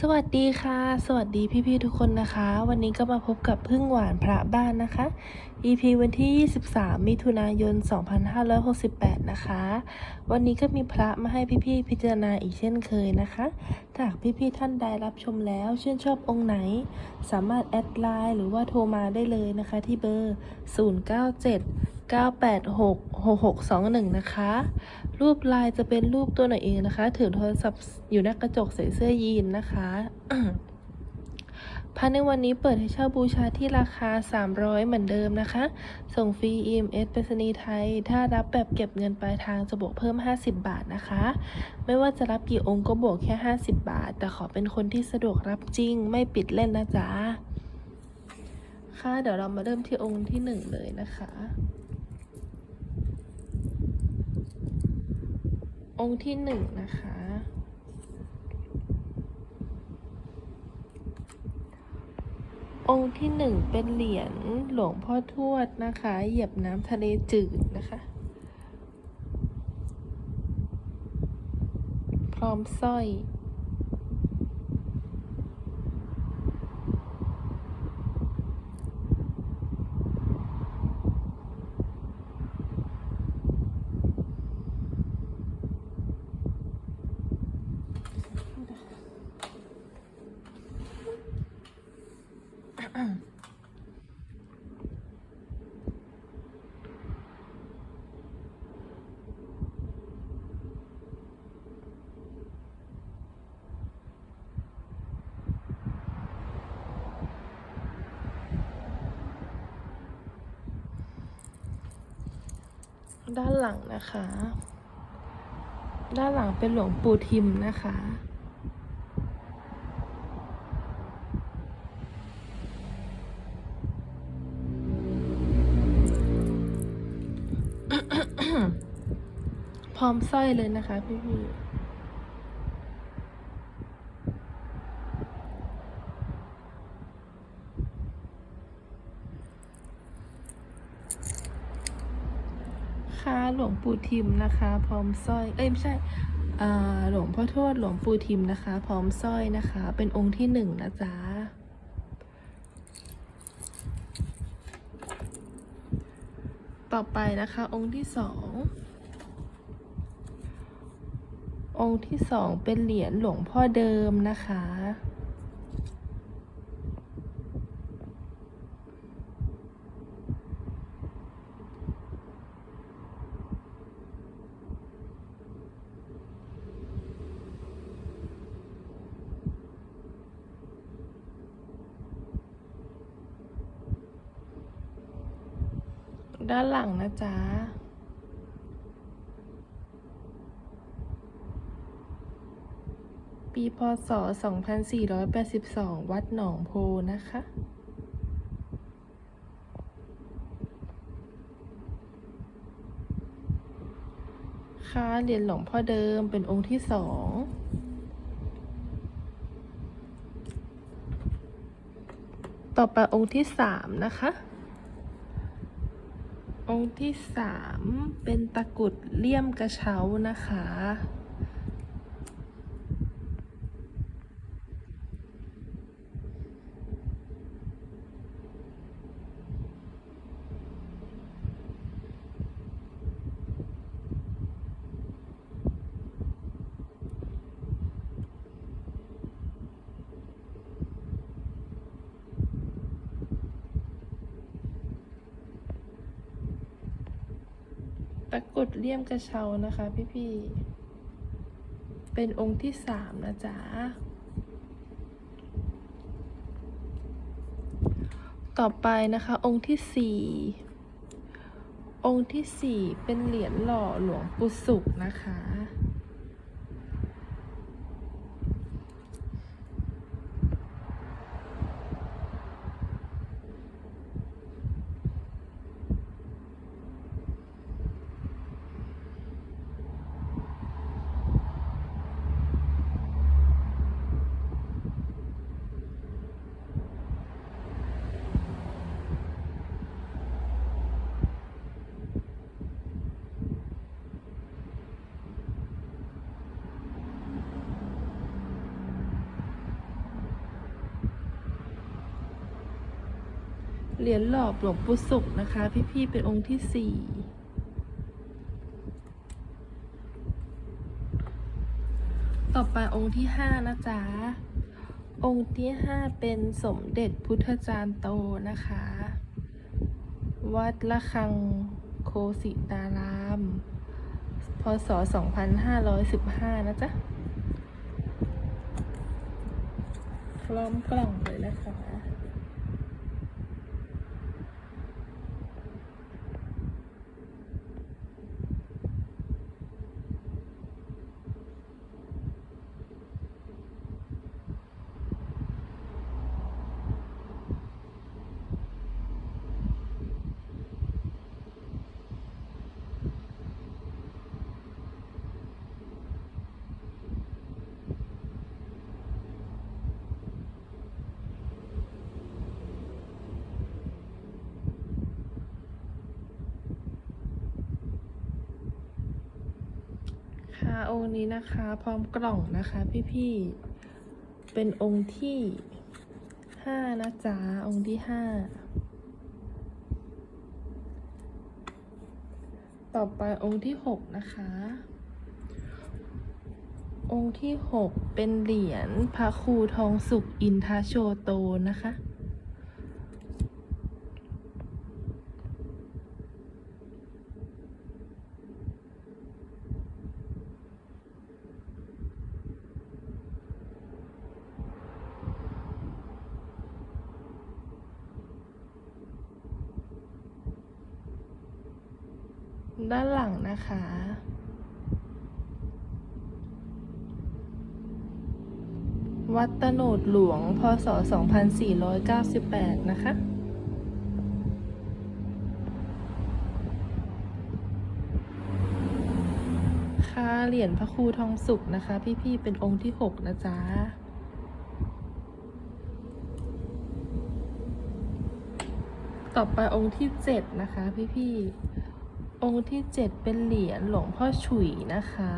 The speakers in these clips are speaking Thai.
สวัสดีค่ะ สวัสดีพี่ๆทุกคนนะคะ วันนี้ก็มาพบกับพึ่งหวานพระบ้านนะคะ EP วันที่ 23 มิถุนายน 2568 นะคะ วันนี้ก็มีพระมาให้พี่ๆพิจารณาอีกเช่นเคยนะคะถ้าหากพี่ๆท่านใดรับชมแล้วชื่นชอบองค์ไหน สามารถแอดไลน์หรือว่าโทรมาได้เลยนะคะที่เบอร์ 097 986 6621 นะคะ รูปลายจะเป็นรูปตัวหน่อยเองนะคะ ถือโทรศัพท์อยู่หน้ากระจกใส่เสื้อยีนนะคะพันในวันนี้เปิดให้เช่าบูชาที่ราคา 300 เหมือนเดิมนะคะ ส่งฟรี EMS ไปรษณีย์ไทย ถ้ารับแบบเก็บเงินปลายทางจะบวกเพิ่ม 50 บาทนะคะ ไม่ว่าจะรับกี่องค์ก็บวกแค่ 50 บาท แต่ขอเป็นคนที่สะดวกรับจริง ไม่ปิดเล่นนะจ๊ะ ค่ะ เดี๋ยวเรามาเริ่มที่องค์ที่ 1 เลยนะคะ องค์ที่หนึ่งนะคะ องค์ที่หนึ่งเป็นเหรียญหลวงพ่อทวดนะคะ เหยียบน้ำทะเลจืดนะคะ พร้อมสร้อย ด้านหลังนะคะ ด้านหลังเป็นหลวงปู่ทิมนะคะ พร้อมสร้อยเลยนะคะพี่พี่ๆ ค่ะหลวง ปู่ทิมนะคะ พร้อมสร้อย เอ้ยไม่ใช่หลวงพ่อทวดหลวงปู่ทิมนะคะ พร้อมสร้อยนะคะ เป็นองค์ที่หนึ่งนะจ๊ะต่อไปนะคะองค์ที่สององค์ที่สองเป็นเหรียญหลวงพ่อเดิมนะคะ ด้านหลังนะจ๊ะปีพศ 2482 วัดหนองโพนะคะ ค่ะเหรียญหลวงพ่อเดิมเป็นองค์ที่สองต่อไปองค์ที่สามนะคะ องค์ที่สามเป็นตะกรุดเลี่ยมกระเช้านะคะ ตะกรุดเลี่ยมกระเช้านะคะพี่ๆ เป็นองค์ที่สามนะจ๊ะ ต่อไปนะคะองค์ที่สี่องค์ที่สี่เป็นเหรียญหล่อหลวงปู่สุขนะคะ ค เหรียญหลอบหลวงปู่ศุกนะคะ พี่ๆเป็นองค์ที่สี่ต่อไปองค์ที่ห้านะจ๊ะ องค์ที่ห้าเป็นสมเด็จพุทธจารย์โตนะคะ วัดละคังโคสิตาราม พศ 2515 นะจ๊ะ พร้อมกล่องเลยนะคะ ค่ะ องค์นี้นะคะ พร้อมกล่องนะคะ พี่ๆ เป็นองค์ที่ห้านะจ๊ะ องค์ที่ห้า ต่อไปองค์ที่หกนะคะ องค์ที่หกเป็นเหรียญพระครูทองสุขอินทาโชโตนะคะ ด้า นหลังนะคะ วัดตโนดหลวง พศ 2498 นะคะค่าเหรียญพระครูทองสุขนะคะ พี่ๆ เป็นองค์ที่ 6 นะจ๊ะ ต่อไปองค์ที่ 7 นะคะ พี่ๆ องค์ที่ 7 เป็นเหรียญหลวงพ่อฉุยนะคะ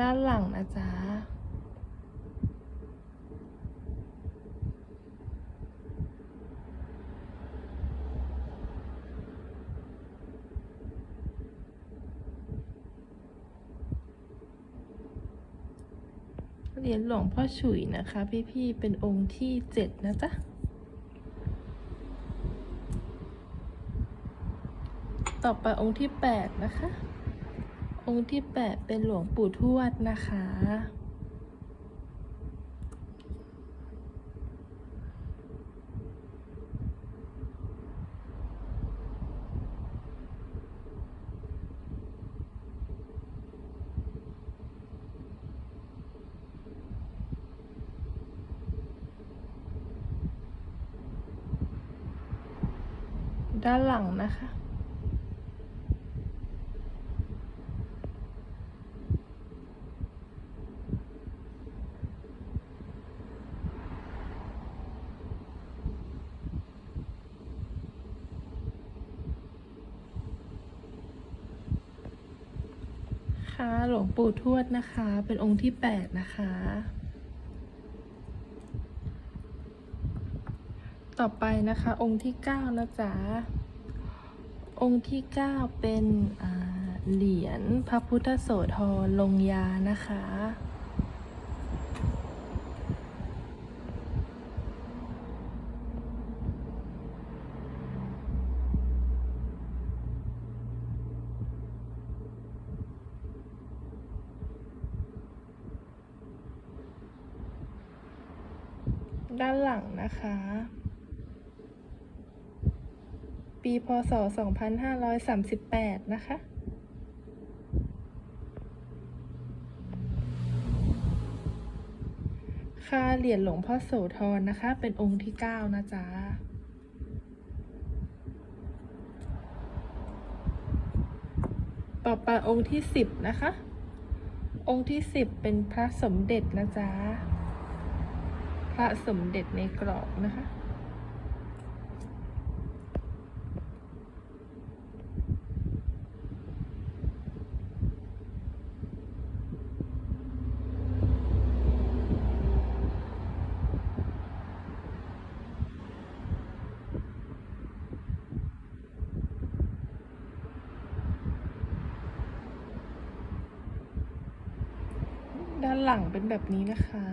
ด้านหลังนะจ๊ะ เหลวงพ่อฉุยนะคะ พี่ๆ เป็นองค์ที่เจ็ดนะจ๊ะ ต่อไปองค์ที่แปดนะคะ องค์ที่แปดเป็นหลวงปู่ทวดนะคะ ด้านหลังนะคะ ค่ะหลวงปู่ทวดนะคะ เป็นองค์ที่แปดนะคะ ต่อไปนะคะ องค์ที่เก้านะจ๊ะ องค์ที่เก้าเป็นเหรียญพระพุทธโสธรลงยานะคะด้านหลังนะคะ ปีพศ 2538 นะคะ ค่าเหรียญหลวงพ่อโสธรนะคะ เป็นองค์ที่ 9 นะจ๊ะต่อไปองค์ที่ 10 นะคะ องค์ที่สิบเป็นพระสมเด็จนะจ๊ะ พระสมเด็จในกรอบนะคะ ด้านหลั งเป็นแบบนี้นะคะ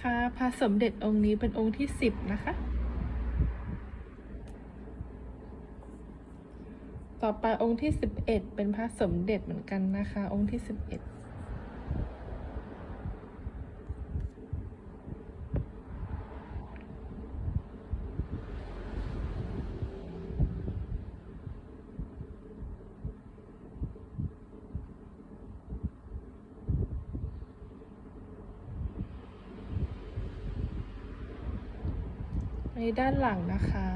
ค่ะพระสมเด็จองค์นี้เป็นองค์ที่สิบนะคะ ต่อไปองค์ที่สิบเอ็ดเป็นพระสมเด็จเหมือนกันนะคะ องค์ที่สิบเอ็ด ใน ด้านหลังนะคะ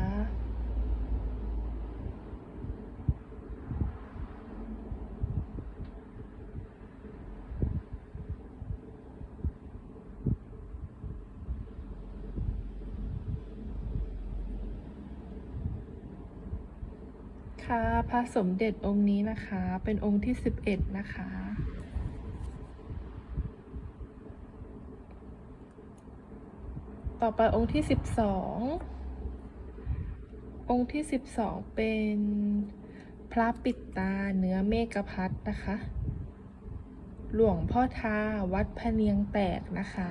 ค่ะพระสมเด็จองค์นี้นะคะ เป็นองค์ที่สิบเอ็ดนะคะ ต่อไปองค์ที่สิบสององค์ที่สิบสองเป็นพระปิดตาเนื้อเมกพัทนะคะ หลวงพ่อทาวัดพะเนียงแตกนะคะ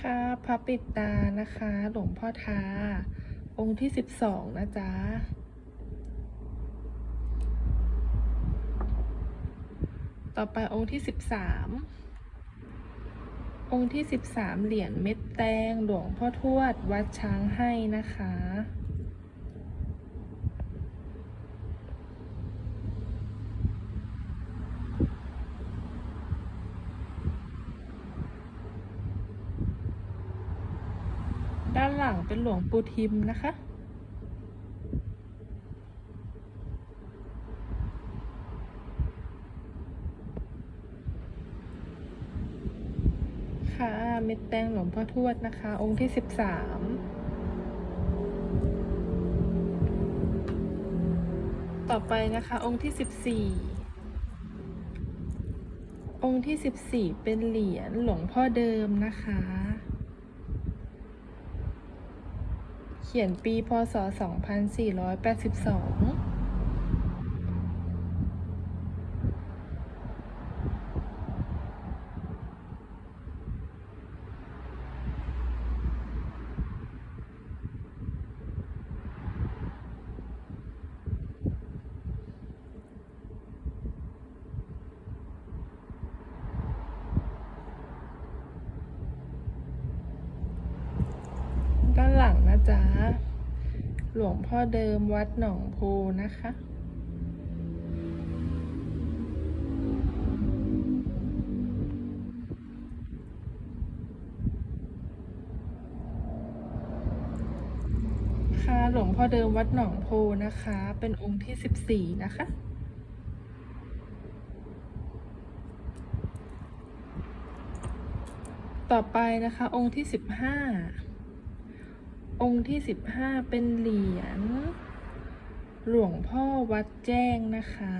ค่ะพระปิดตานะคะ หลวงพ่อทา องค์ที่สิบสองนะจ๊ะต่อไปองค์ที่สิบสามองค์ที่สิบสามเหรียญเม็ดแตงหลวงพ่อทวดวัดช้างให้นะคะ ด้าน หลวงปู่ทิมนะคะ ค่ะเม็ดแตงหลวงพ่อทวดนะคะ องค์ที่สิบสามต่อไปนะคะ องค์ที่สิบสี่องค์ที่สิบสี่เป็นเหรียญหลวงพ่อเดิมนะคะ เขียนปีพศ 2482 ด้านหลังนะ จ๊ะ หลวงพ่อเดิมวัดหนองโพนะคะ ค่ะหลวงพ่อเดิมวัดหนองโพนะคะ เป็นองค์ที่สิบสี่นะคะต่อไปนะคะ องค์ที่สิบห้า องค์ที่สิบห้าเป็นเหรียญหลวงพ่อวัดแจ้งนะคะ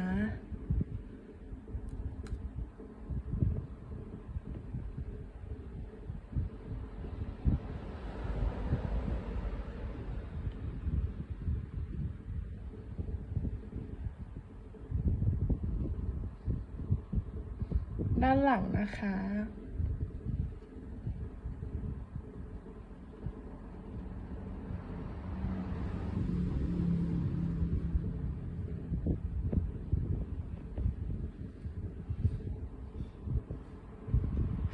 ด้านหลังนะคะ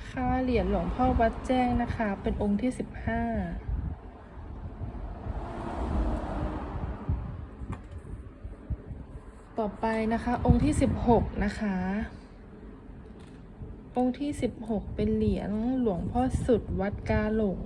ค่ะ เหรียญหลวงพ่อวัดแจ้งนะคะ เป็นองค์ที่สิบห้าต่อไปนะคะ องค์ที่สิบหกนะคะ องค์ที่สิบหกเป็นเหรียญหลวงพ่อสุดวัดกาหลง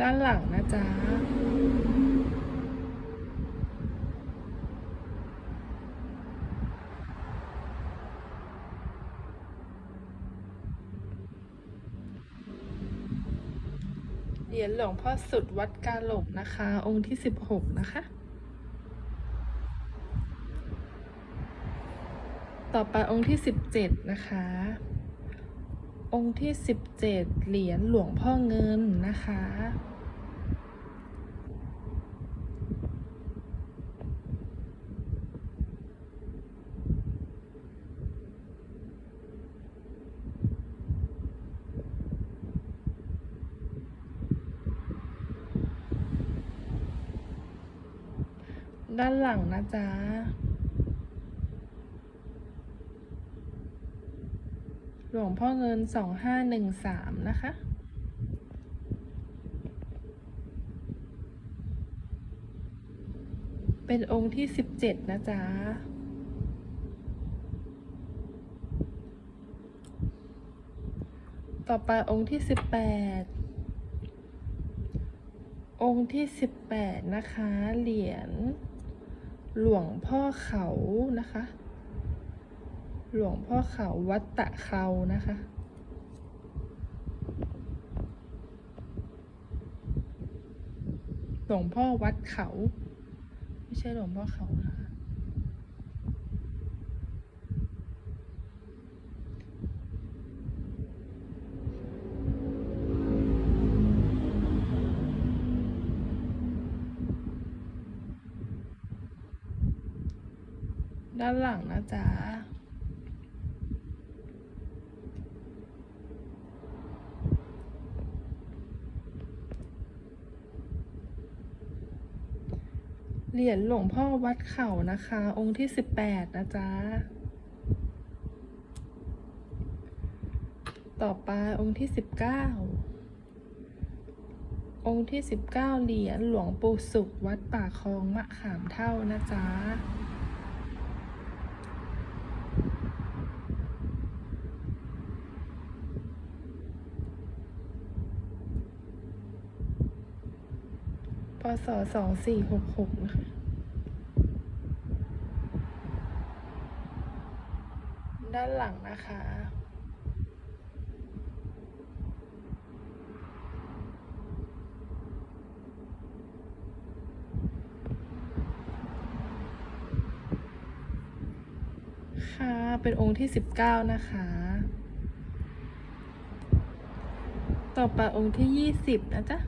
ด้านหลังนะ จ๊ะเหรียญหลวงพ่อสุดวัดกาหลงนะคะ องค์ที่สิบหกนะคะ ต่อไปองค์ที่สิบเจ็ดนะคะ องค์ที่สิบเจ็ดเหรียญหลวงพ่อเงินนะคะ ด้านหลังนะจ๊ะหลวงพ่อเงินสองห้าหนึ่งสามนะคะเป็นองค์ที่สิบเจ็ดนะจ๊ะ ต่อไปองค์ที่สิบแปด องค์ที่สิบแปดนะคะ เหรียญ หลวงพ่อเขานะคะ หลวงพ่อเขาวัดตะเขานะคะ หลวงพ่อวัดเขา ไม่ใช่หลวงพ่อเขานะคะ ด้านหลังนะจ๊ะเหรียญหลวงพ่อวัดเข่านะคะ องค์ที่สิบแปดนะจ๊ะ ต่อไปองค์ที่สิบเก้าองค์ที่สิบเก้าเหรียญหลวงปู่สุขวัดป่าคลองมะขามเท่านะจ๊ะ ศสองสี่หกหกนะคะด้านหลังนะคะ ค่ะ เป็นองค์ที่สิบเก้านะคะ ต่อไปองค์ที่ยี่สิบนะจ๊ะ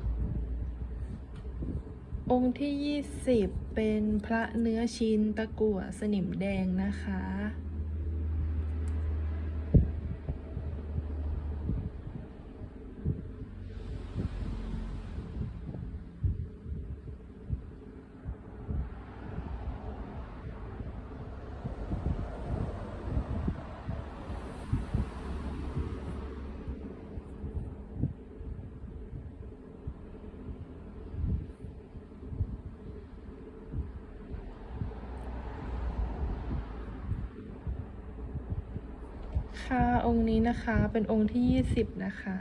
องค์ที่ยี่สิบเป็นพระเนื้อชิ้นตะกั่วสนิมแดงนะคะ คะ องค์นี้นะคะเป็นองค์ที่ยี่สิบนะคะ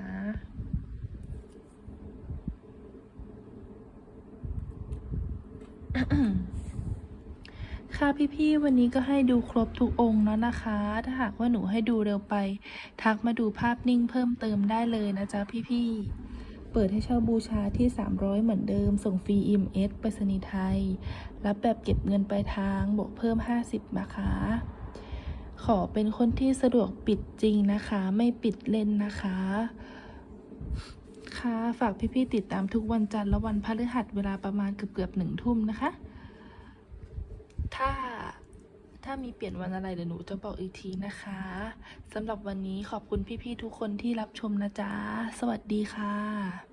ค่ะพี่ๆวันนี้ก็ให้ดูครบทุกองค์แล้วนะคะ ถ้าหากว่าหนูให้ดูเร็วไป ทักมาดูภาพนิ่งเพิ่มเติมได้เลยนะจ๊ะพี่ๆเปิดให้เช่าบูชาที่ 300 เหมือนเดิม ส่งฟรี EMS ไปรษณีย์ไทย รับแบบเก็บเงินปลายทาง บวกเพิ่ม 50นะคะ ขอเป็นคนที่สะดวกปิดจริงนะคะ ไม่ปิดเล่นนะคะ ค่ะ ฝากพี่ๆติดตามทุกวันจันทร์และวันพฤหัสเวลาประมาณเกือบๆหนึ่งทุ่มนะคะ ถ้าถ้ามีเปลี่ยนวันอะไรเดี๋ยวหนูจะบอกอีกทีนะคะสำหรับวันนี้ขอบคุณพี่ๆทุกคนที่รับชมนะจ๊ะ สวัสดีค่ะ